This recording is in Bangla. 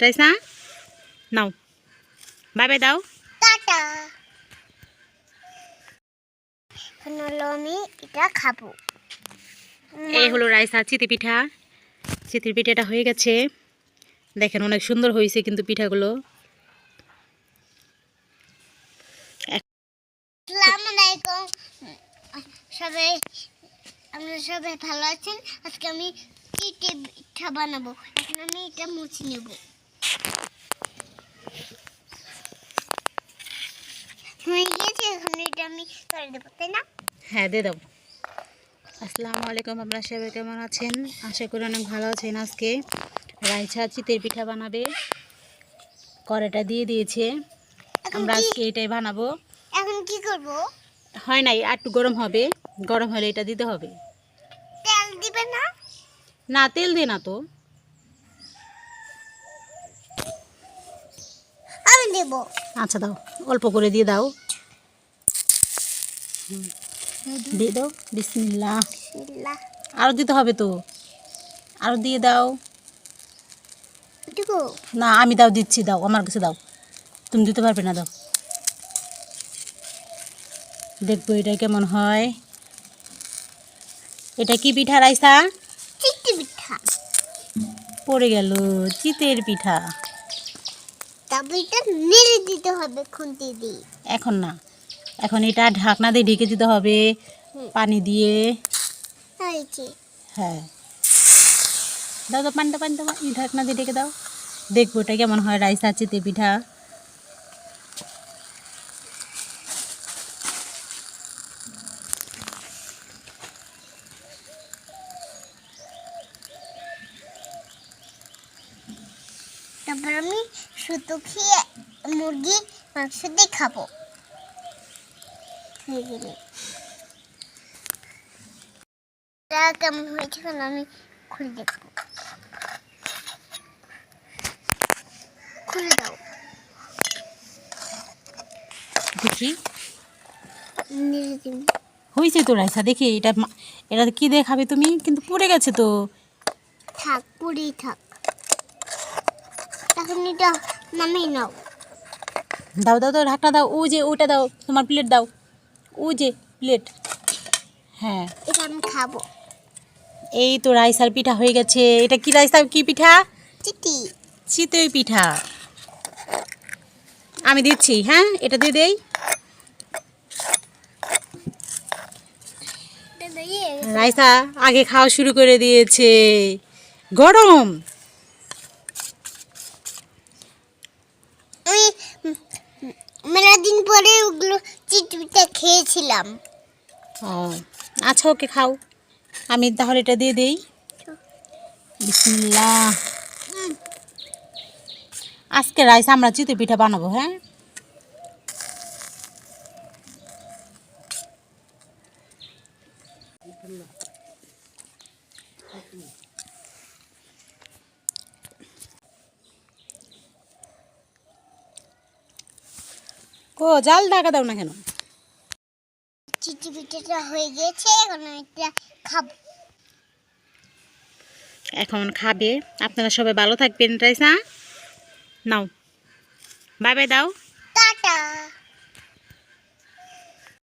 রাইসা নাও বাই দাও টাটা এখন হলো আমি এটা খাব এই হলো রাইসা চিতি পিঠা। চিতির পিঠাটা হয়ে গেছে। দেখেন অনেক সুন্দর হয়েছে কিন্তু পিঠাগুলো। আসসালামু সবাই আমরা সবাই ভালো আছেন। আজকে আমি পিঠা বানাবো? এখন আমি এটা মুছে নেব। হয়ে দেবো দিয়ে দাও। আসসালামু আলাইকুম আপনারা সবাই কেমন আছেন? আশা করি অনেক ভালো আছেন আজকে। রাইসা চিতের পিঠা বানাবে। কড়াইটা দিয়ে দিয়েছে। আমরা আজকে এটাই বানাবো। এখন কি করব? হয় নাই একটু গরম হবে। গরম হলে এটা দিতে হবে। তেল দিবে না? না তেল দে না তো। দেবো। আচ্ছা দাও। অল্প করে দিয়ে দাও। দিয়ে দাও। বিসমিল্লা বিসমিল্লাহ। আরও দিতে হবে তো। আরও দিয়ে দাও। না আমি দাও দিচ্ছি দাও। আমার কাছে দাও। তুমি দিতে পারবে না দাও। দেখব এটা কেমন হয়। এটা কি পিঠা রাইসা? পিঠা। পড়ে গেল চিতের পিঠা। এটা নেড়ে দিতে হবে খুন্তি দিয়ে। এখন না। এখন এটা ঢাকনা দিয়ে ঢেকে দিতে হবে পানি দিয়ে। হয়েছে হ্যাঁ। দাও দাও পানিটা পানি। ঢাকনা দিয়ে ঢেকে দাও। দেখব এটা কেমন হয় রাইস আছে তে পিঠা তারপর আমি সুতো খেয়ে মুরগি মাংস দিয়ে খাব। কেমন হয়েছে আমি খুলে দেখব। খুলে দাও। দেখি। হয়েছে তো রাইসা দেখি এটা এটা কি দেখাবে তুমি? কিন্তু পুড়ে গেছে তো। থাক পুরেই থাক। এখন এটা নামিয়ে নাও। দাও দাও দাও ঢাকনা দাও। ও যে ওটা দাও তোমার প্লেট দাও। ও যে প্লেট হ্যাঁ। এটা আমি খাব। এই তো রাইসার পিঠা হয়ে গেছে। এটা কি রাইসা? কি পিঠা? চিটি। চিতই পিঠা। আমি দিচ্ছি হ্যাঁ? এটা দিয়ে দেই। রাইসা আগে খাওয়া শুরু করে দিয়েছে। গরম! মেলা দিন পরে ওগুলো চিটপিটা খেয়েছিলাম। ও আচ্ছা ওকে খাও। আমি তাহলে এটা দিয়ে দেই। বিসমিল্লাহ। উম, আজকে রাইস আমরা চিতই পিঠা বানাবো হ্যাঁ? ও জাল ডাকা দাও না কেন? চিটপিটাটা হয়ে গেছে এখন আমি এটা খাব। এখন খাবে। আপনারা সবাই ভালো থাকবেন রাইসা। নাও। বাই বাই দাও। Ta ta.